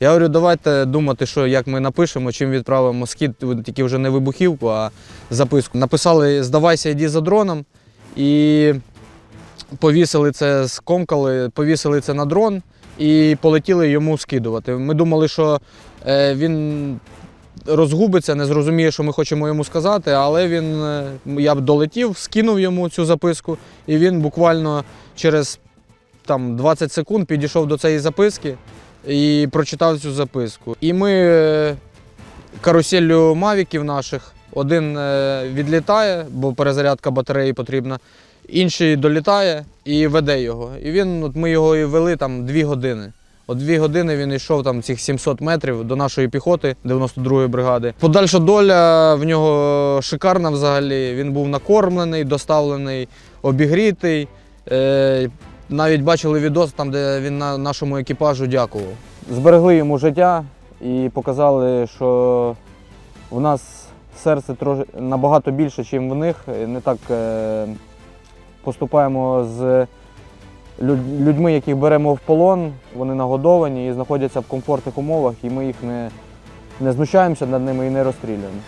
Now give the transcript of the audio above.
Я говорю, давайте думати, що як ми напишемо, чим відправимо скид, тільки вже не вибухівку, а записку. Написали Здавайся, йди за дроном і повісили це, скомкали, повісили це на дрон і полетіли йому скидувати. Ми думали, що е, він розгубиться, не зрозуміє, що ми хочемо йому сказати, але він, е, я б долетів, скинув йому цю записку, і він буквально через там, 20 секунд підійшов до цієї записки і прочитав цю записку. І ми е, каруселлю мавіків наших один е, відлітає, бо перезарядка батареї потрібна, інший долітає і веде його. І він, от ми його і вели там 2 години. От дві години він йшов там цих 700 метрів до нашої піхоти 92-ї бригади. Подальша доля в нього шикарна взагалі. Він був накормлений, доставлений, обігрітий. Навіть бачили відос там, де він на нашому екіпажу дякував. Зберегли йому життя і показали, що в нас серце трошки набагато більше, ніж в них. Не так е, поступаємо з людьми, яких беремо в полон, вони нагодовані і знаходяться в комфортних умовах, і ми їх не, не знущаємося над ними і не розстрілюємо.